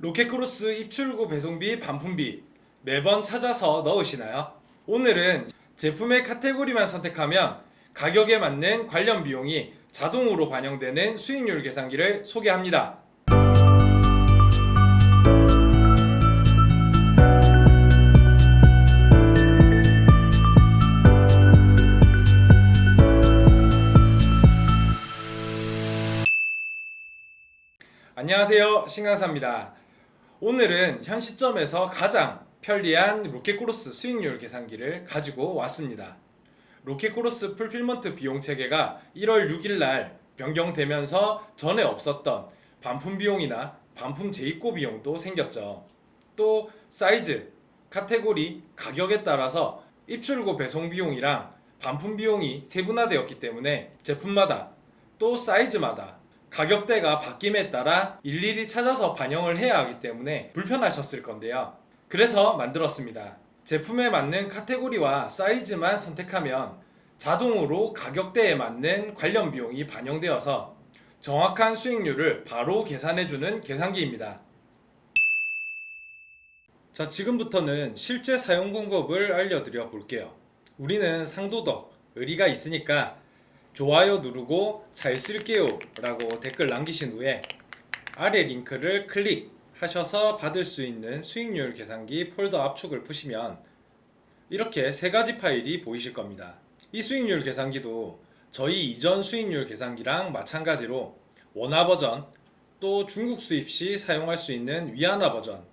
로켓크로스 입출고 배송비 반품비 매번 찾아서 넣으시나요? 오늘은 제품의 카테고리만 선택하면 가격에 맞는 관련 비용이 자동으로 반영되는 수익률 계산기를 소개합니다. 안녕하세요. 신강사입니다. 오늘은 현 시점에서 가장 편리한 로켓크로스 수익률 계산기를 가지고 왔습니다. 로켓크로스 풀필먼트 비용 체계가 1월 6일 날 변경되면서 전에 없었던 반품 비용이나 반품 재입고 비용도 생겼죠. 또 사이즈, 카테고리, 가격에 따라서 입출고 배송 비용이랑 반품 비용이 세분화되었기 때문에 제품마다 또 사이즈마다 가격대가 바뀜에 따라 일일이 찾아서 반영을 해야 하기 때문에 불편하셨을 건데요. 그래서 만들었습니다. 제품에 맞는 카테고리와 사이즈만 선택하면 자동으로 가격대에 맞는 관련 비용이 반영되어서 정확한 수익률을 바로 계산해주는 계산기입니다. 자, 지금부터는 실제 사용 방법을 알려드려 볼게요. 우리는 상도덕, 의리가 있으니까 좋아요 누르고 잘 쓸게요 라고 댓글 남기신 후에 아래 링크를 클릭하셔서 받을 수 있는 수익률 계산기 폴더 압축을 푸시면 이렇게 세 가지 파일이 보이실 겁니다. 이 수익률 계산기도 저희 이전 수익률 계산기랑 마찬가지로 원화 버전 또 중국 수입 시 사용할 수 있는 위안화 버전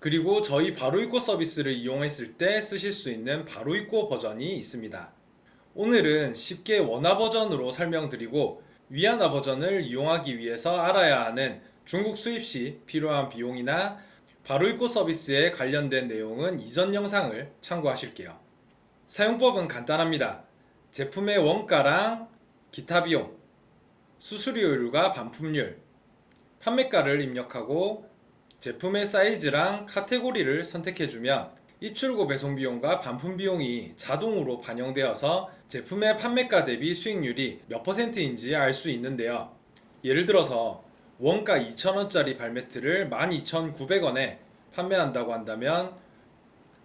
그리고 저희 바로 입고 서비스를 이용했을 때 쓰실 수 있는 바로 입고 버전이 있습니다. 오늘은 쉽게 원화 버전으로 설명드리고 위안화 버전을 이용하기 위해서 알아야 하는 중국 수입 시 필요한 비용이나 바로 입고 서비스에 관련된 내용은 이전 영상을 참고하실게요. 사용법은 간단합니다. 제품의 원가랑 기타 비용, 수수료율과 반품률, 판매가를 입력하고 제품의 사이즈랑 카테고리를 선택해주면 입출고 배송 비용과 반품 비용이 자동으로 반영되어서 제품의 판매가 대비 수익률이 몇 퍼센트인지 알 수 있는데요. 예를 들어서 원가 2,000원짜리 발매트를 12,900원에 판매한다고 한다면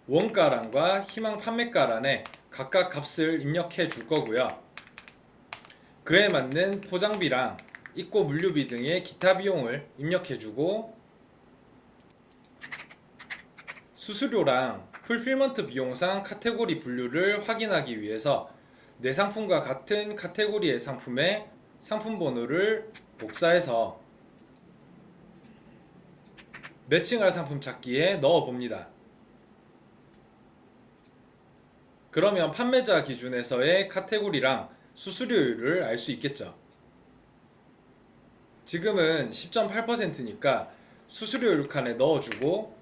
원가란과 희망 판매가란에 각각 값을 입력해 줄 거고요. 그에 맞는 포장비랑 입고 물류비 등의 기타 비용을 입력해 주고 수수료랑 풀필먼트 비용상 카테고리 분류를 확인하기 위해서 내 상품과 같은 카테고리의 상품의 상품 번호를 복사해서 매칭할 상품 찾기에 넣어 봅니다. 그러면 판매자 기준에서의 카테고리랑 수수료율을 알 수 있겠죠. 지금은 10.8%니까 수수료율 칸에 넣어주고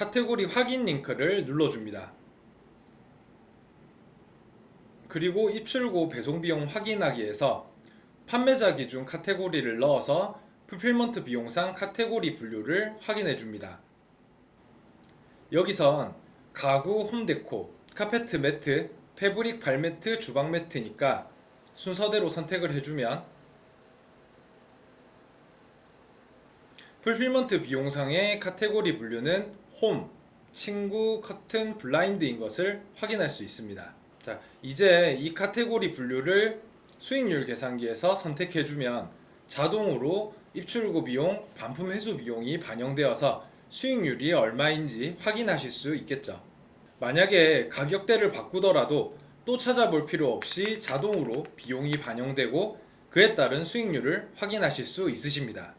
카테고리 확인 링크를 눌러줍니다. 그리고 입출고 배송 비용 확인하기에서 판매자 기준 카테고리를 넣어서 풀필먼트 비용상 카테고리 분류를 확인해 줍니다. 여기선 가구 홈데코, 카페트 매트, 패브릭 발매트, 주방 매트니까 순서대로 선택을 해주면 풀필먼트 비용상의 카테고리 분류는 홈, 친구, 커튼, 블라인드인 것을 확인할 수 있습니다. 자, 이제 이 카테고리 분류를 수익률 계산기에서 선택해주면 자동으로 입출고 비용, 반품 회수 비용이 반영되어서 수익률이 얼마인지 확인하실 수 있겠죠. 만약에 가격대를 바꾸더라도 또 찾아볼 필요 없이 자동으로 비용이 반영되고 그에 따른 수익률을 확인하실 수 있으십니다.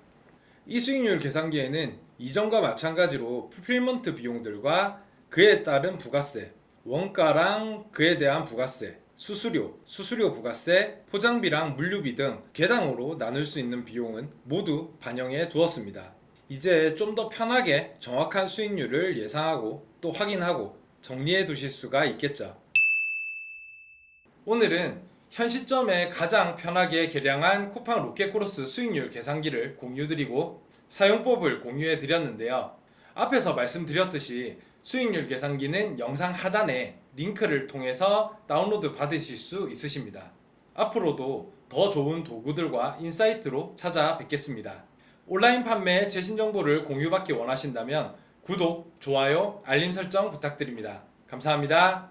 이 수익률 계산기에는 이전과 마찬가지로 풀필먼트 비용들과 그에 따른 부가세, 원가랑 그에 대한 부가세, 수수료, 수수료 부가세, 포장비랑 물류비 등 개당으로 나눌 수 있는 비용은 모두 반영해 두었습니다. 이제 좀 더 편하게 정확한 수익률을 예상하고 또 확인하고 정리해 두실 수가 있겠죠. 오늘은 현 시점에 가장 편하게 개량한 쿠팡 로켓크로스 수익률 계산기를 공유드리고 사용법을 공유해 드렸는데요. 앞에서 말씀드렸듯이 수익률 계산기는 영상 하단에 링크를 통해서 다운로드 받으실 수 있으십니다. 앞으로도 더 좋은 도구들과 인사이트로 찾아뵙겠습니다. 온라인 판매 최신 정보를 공유받기 원하신다면 구독, 좋아요, 알림 설정 부탁드립니다. 감사합니다.